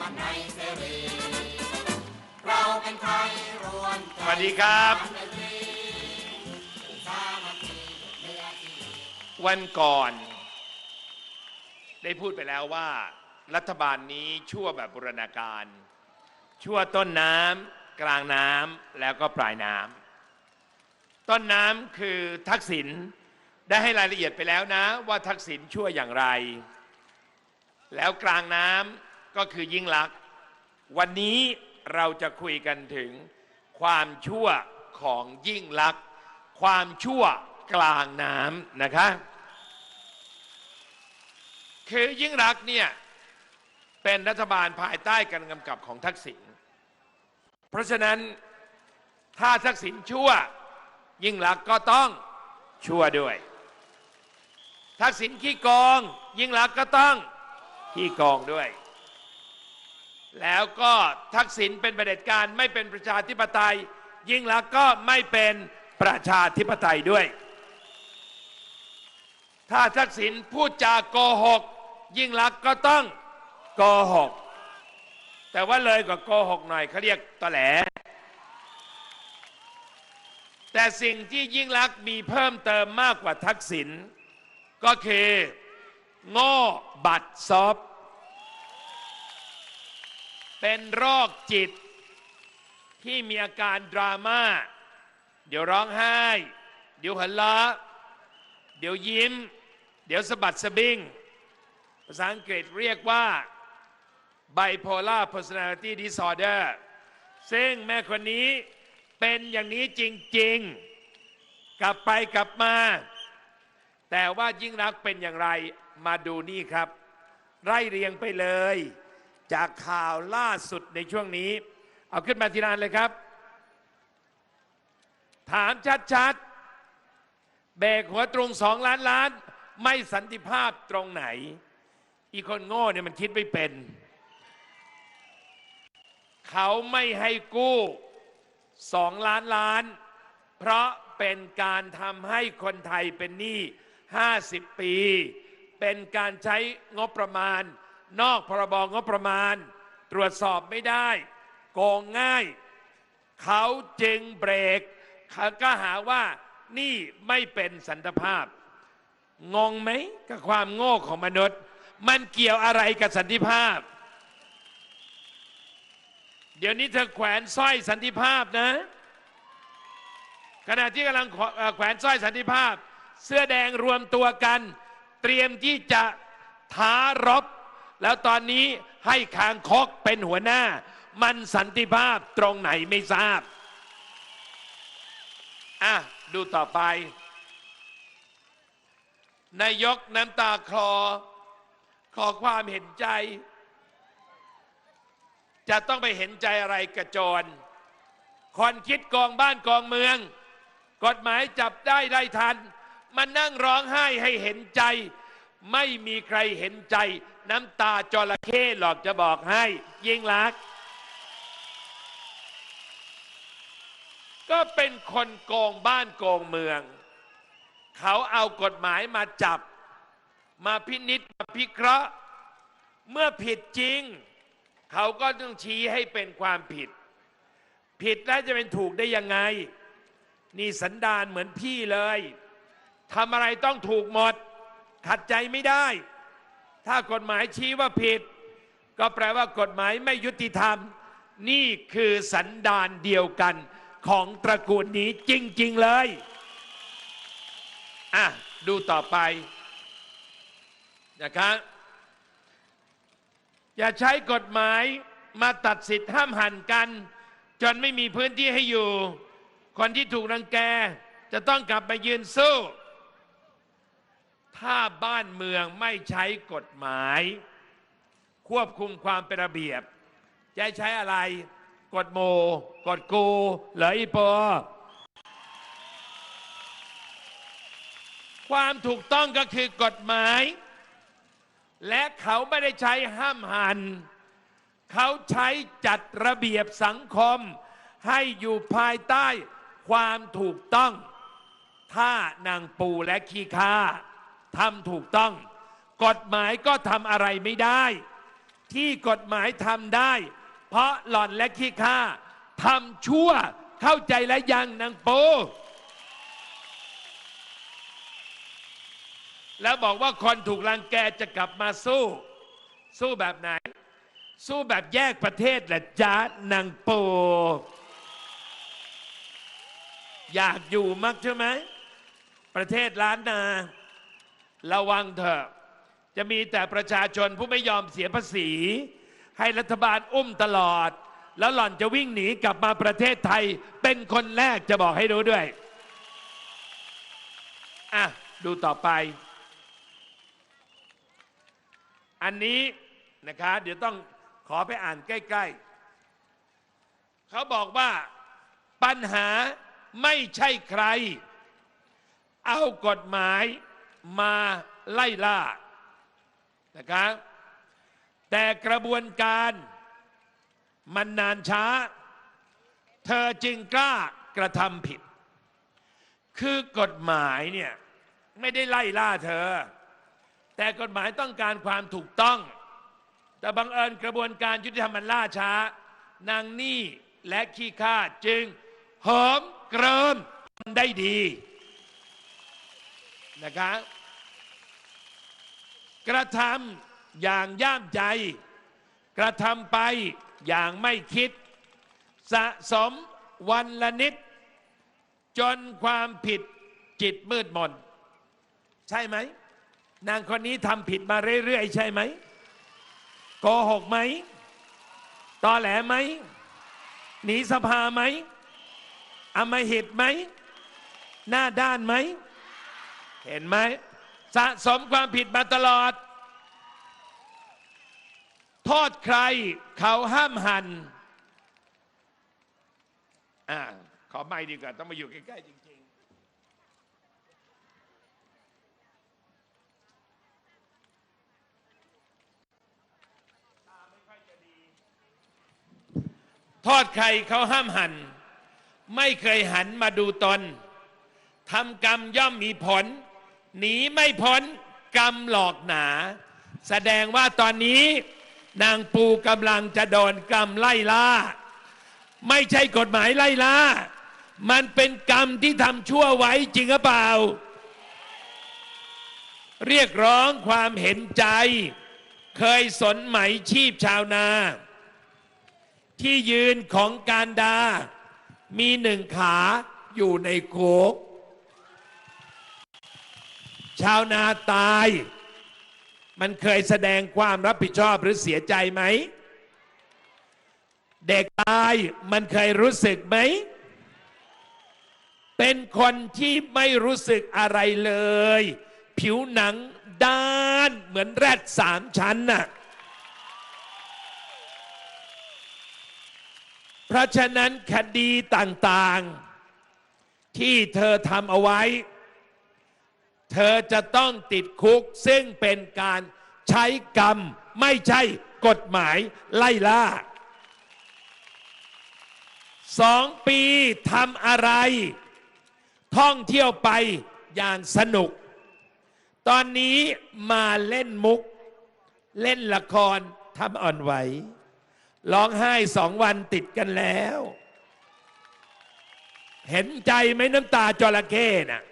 มันในเสรีเราเป็นไทยรวมสวัสดีครับ วันก่อน ได้พูดไปแล้วว่า รัฐบาลนี้ชั่วแบบบูรณาการ ชั่วต้นน้ำกลางน้ำแล้วก็ปลายน้ำต้นน้ำคือทักษิณได้ให้รายละเอียดไปแล้วนะ ว่าทักษิณชั่วอย่างไร แล้วกลางน้ำ ก็คือยิ่งลักษณ์วันนี้เราจะคุยกันถึงความชั่วของยิ่งลักษณ์ความชั่วกลางน้ำนะคะ คือยิ่งรักษณ์เนี่ยเป็นรัฐบาลภายใต้การกำกับของทักษิณเพราะฉะนั้นถ้าทักษิณชั่ว ยิ่งรักษณ์ก็ต้องชั่วด้วย ทักษิณขี้กอง ยิ่งรักษณ์ก็ต้องขี้กองด้วย แล้วก็ทักษิณเป็นประเผด็จการไม่เป็นประชาธิปไตย ยิ่งรักษณ์ก็ไม่เป็นประชาธิปไตยด้วย ถ้าทักษิณพูดจาโกหก ยิ่งรักษณ์ก็ต้องโกหก แต่ว่าเลยกว่าโกหกหน่อยเขาเรียกตอแหล แต่สิ่งที่ยิ่งรักษณ์มีเพิ่มเติมมากกว่าทักษิณก็คือ โง่บัตรซอบ เป็นโรคจิต ที่มีอาการดราม่า เดี๋ยวร้องไห้ เดี๋ยวหันล้อเดี๋ยวยิ้ม เดี๋ยวสะบัดสะบิงภาษาอังกฤษเรียกว่า bipolar personality disorder ซึ่งแม่คนนี้เป็นอย่างนี้จริง ๆ กลับไปกลับมา แต่ว่ายิ่งรักเป็นอย่างไรมาดูนี่ครับ ไล่เรียงไปเลย จากข่าวล่าสุดในช่วงนี้ เอาขึ้นมาทีนานเลยครับ ถามชัดๆเบกหัวตรงสองล้านล้าน ไม่สันติภาพตรงไหน อีกคนโง่เนี่ยมันคิดไม่เป็น เขาไม่ให้กู้สองล้านล้าน เพราะเป็นการทำให้คนไทยเป็นหนี้ 50 ปี เป็นการใช้งบประมาณ นอกพรบงบประมาณ ตรวจสอบไม่ได้โกงง่าย เขาจึงเบรกเขาก็หาว่านี่ไม่เป็นสันติภาพ งงไหมกับความโง่ของมนุษย์ มันเกี่ยวอะไรกับสันติภาพ เดี๋ยวนี้เธอแขวนสร้อยสันติภาพนะ ขณะที่กำลังแขเอ่อแขวนสร้อยสันติภาพ เสื้อแดงรวมตัวกัน เตรียมที่จะท้ารบ แล้วตอนนี้ให้คางคกเป็นหัวหน้า มันสันติภาพตรงไหนไม่ทราบ อะ ดูต่อไป นายกน้ำตาคลอ ขอความเห็นใจ จะต้องไปเห็นใจอะไรกระจรคนคิดกองบ้านกองเมือง กฎหมายจับได้ได้ทัน มันนั่งร้องไห้ให้เห็นใจ ไม่มีใครเห็นใจ น้ำตาจระเข้หรอกจะบอกให้ ยิ่งรักษณ์ก็เป็นคนโกงบ้านโกงเมือง เขาเอากฎหมายมาจับ มาพินิษมาพิเคราะห์ เมื่อผิดจริง เขาก็ต้องชี้ให้เป็นความผิด ผิดแล้วจะเป็นถูกได้ยังไง นี่สันดานเหมือนพี่เลยทำอะไรต้องถูกหมด ขัดใจไม่ได้ ถ้ากฎหมายชี้ว่าผิด ก็แปลว่ากฎหมายไม่ยุติธรรม นี่คือสันดานเดียวกันของตระกูลนี้จริง ๆ เลยอะดูต่อไปนะครับอย่าใช้กฎหมายมาตัดสิทธิ์ห้ามหันกัน จนไม่มีพื้นที่ให้อยู่ คนที่ถูกรังแก จะต้องกลับมายืนสู้ ถ้าบ้านเมืองไม่ใช้กฎหมาย ควบคุมความเป็นระเบียบ จะใช้อะไร กฎโม กฎกูหรืออีปอความถูกต้องก็คือกฎหมาย และเขาไม่ได้ใช้ห้ามหัน เขาใช้จัดระเบียบสังคม ให้อยู่ภายใต้ความถูกต้อง ถ้านางปูและขี้ข้า ทำถูกต้อง กฎหมายก็ทำอะไรไม่ได้ ที่กฎหมายทำได้ เพราะหล่อนและขี้ข้าทำชั่วเข้าใจและยังนางโป แล้วบอกว่าคนถูกรังแกจะกลับมาสู้ สู้แบบไหน สู้แบบแยกประเทศแหละจ้านางโป อยากอยู่มักใช่ไหม ประเทศล้านนา ระวังเถอะ จะมีแต่ประชาชนผู้ไม่ยอมเสียภาษี ให้รัฐบาลอุ้มตลอด แล้วหล่อนจะวิ่งหนีกลับมาประเทศไทย เป็นคนแรกจะบอกให้รู้ด้วยอะดูต่อไป อันนี้นะคะ เดี๋ยวต้องขอไปอ่านใกล้ ๆ เขาบอกว่าปัญหาไม่ใช่ใคร เอากฎหมาย มาไล่ล่านะครับแต่กระบวนการมันนานช้า เธอจึงกล้ากระทำผิด คือกฎหมายเนี่ยไม่ได้ไล่ล่าเธอ แต่กฎหมายต้องการความถูกต้อง แต่บังเอิญกระบวนการยุติธรรมมันล่าช้า นางนี่และขี้ข้าจึงหิมเกริมได้ดีนะคะ กระทำอย่างย่ามใจ กระทำไปอย่างไม่คิด สะสมวันละนิด จนความผิดจิตมืดมน ใช่ไหม นางคนนี้ทำผิดมาเรื่อยๆใช่ไหมโกหกไหมตอแหลไหมหนีสภาไหมอำมหิตไหม หน้าด้านไหม เห็นไหม สะสมความผิดมาตลอด โทษใครเขาห้ามหันอ่าขอไม่ดีกว่า ต้องมาอยู่ใกล้ๆจริงๆโทษใครเขาห้ามหัน ไม่เคยหันมาดูตนทำกรรมย่อมมีผล หนีไม่พ้นกรรมหลอกหนา แสดงว่าตอนนี้นางปูกำลังจะโดนกรรมไล่ล่า ไม่ใช่กฎหมายไล่ล่า มันเป็นกรรมที่ทำชั่วไว้จริงหรือเปล่า เรียกร้องความเห็นใจ เคยสนไหมชีพชาวนา ที่ยืนของการดา มีหนึ่งขาอยู่ในโคก ชาวนาตาย มันเคยแสดงความรับผิดชอบหรือเสียใจไหม เด็กตายมันเคยรู้สึกไหม เป็นคนที่ไม่รู้สึกอะไรเลย ผิวหนังด้านเหมือนแรดสามชั้นน่ะเพราะฉะนั้นคดีต่างๆ ที่เธอทำเอาไว้ เธอจะต้องติดคุกซึ่งเป็นการใช้กรรม ไม่ใช่กฎหมายไล่ล่าสองปีทำอะไร ท่องเที่ยวไปอย่างสนุก ตอนนี้มาเล่นมุก เล่นละครทำอ่อนไหว ร้องไห้สองวันติดกันแล้ว เห็นใจไหมน้ำตาจระเข้น่ะ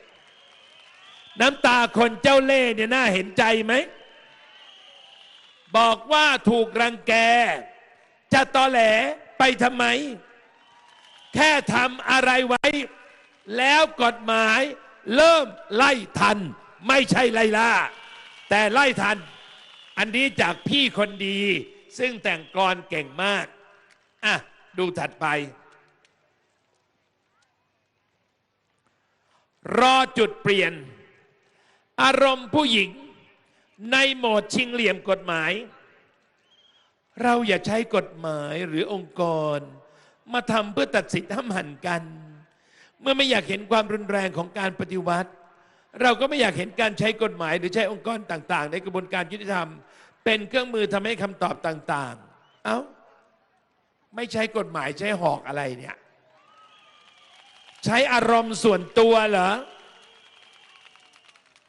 น้ำตาคนเจ้าเล่เนี่ยน่าเห็นใจไหม บอกว่าถูกรังแก จะตอแหลไปทำไม แค่ทำอะไรไว้ แล้วกฎหมายเริ่มไล่ทัน ไม่ใช่ไล่ล่า แต่ไล่ทัน อันนี้จากพี่คนดี ซึ่งแต่งกรเก่งมาก อะ ดูถัดไปรอจุดเปลี่ยน อารมณ์ผู้หญิง ในโหมดชิงเหลี่ยมกฎหมาย เราอย่าใช้กฎหมายหรือองค์กร มาทำเพื่อตัดสินห้ามหันกัน เมื่อไม่อยากเห็นความรุนแรงของการปฏิวัติ เราก็ไม่อยากเห็นการใช้กฎหมายหรือใช้องค์กรต่าง ๆ ในกระบวนการยุติธรรม เป็นเครื่องมือทำให้คำตอบต่าง ๆ เอ้าไม่ใช้กฎหมายใช้หอกอะไรเนี่ย ใช้อารมณ์ส่วนตัวเหรอ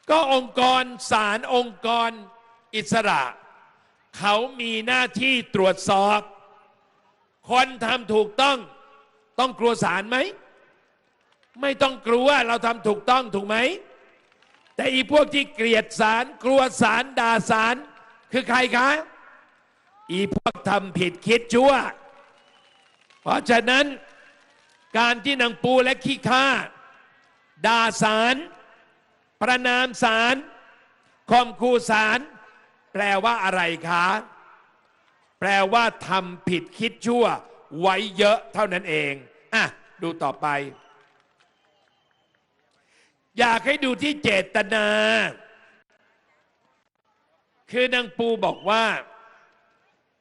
ก็องค์กรศาลองค์กรอิสระ เขามีหน้าที่ตรวจสอบ คนทำถูกต้องต้องกลัวศาลไหม ไม่ต้องกลัวเราทำถูกต้องถูกไหม แต่อีพวกที่เกลียดศาลกลัวศาลด่าศาลคือใครคะ อีพวกทำผิดคิดชั่ว เพราะฉะนั้นการที่นางปูและขี้ข้าด่าศาล ประนามศาลคอมคูศาลแปลว่าอะไรคะ แปลว่าทำผิดคิดชั่ว ไว้เยอะเท่านั้นเองอะดูต่อไป อยากให้ดูที่เจตนา คือนางปูบอกว่า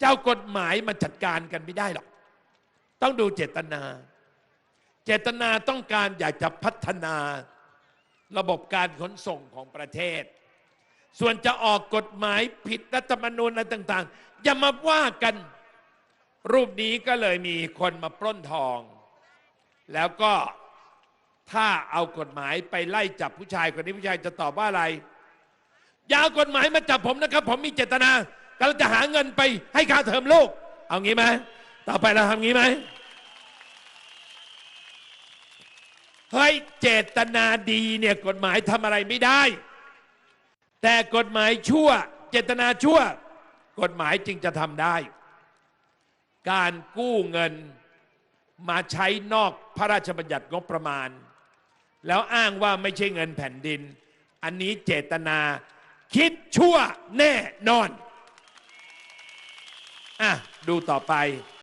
เจ้ากฎหมายมาจัดการกันไม่ได้หรอก ต้องดูเจตนา เจตนาต้องการอยากจะพัฒนา ระบบการขนส่งของประเทศ ส่วนจะออกกฎหมายผิดรัฐธรรมนูญอะไรต่าง ๆ อย่ามาว่ากัน รูปนี้ก็เลยมีคนมาปล้นทอง แล้วก็ถ้าเอากฎหมายไปไล่จับผู้ชายคนนี้ผู้ชายจะตอบว่าอะไร อย่าเอากฎหมายมาจับผมนะครับ ผมมีเจตนากำลังจะหาเงินไปให้ค่าเทอมลูก เอางี้ไหมต่อไปเราทำงี้ไหม เฮ้ยเจตนาดีเนี่ยกฎหมายทำอะไรไม่ได้ แต่กฎหมายชั่ว เจตนาชั่ว กฎหมายจึงจะทำได้ การกู้เงินมาใช้นอกพระราชบัญญัติงบประมาณ แล้วอ้างว่าไม่ใช่เงินแผ่นดิน อันนี้เจตนาคิดชั่วแน่นอน อะ ดูต่อไป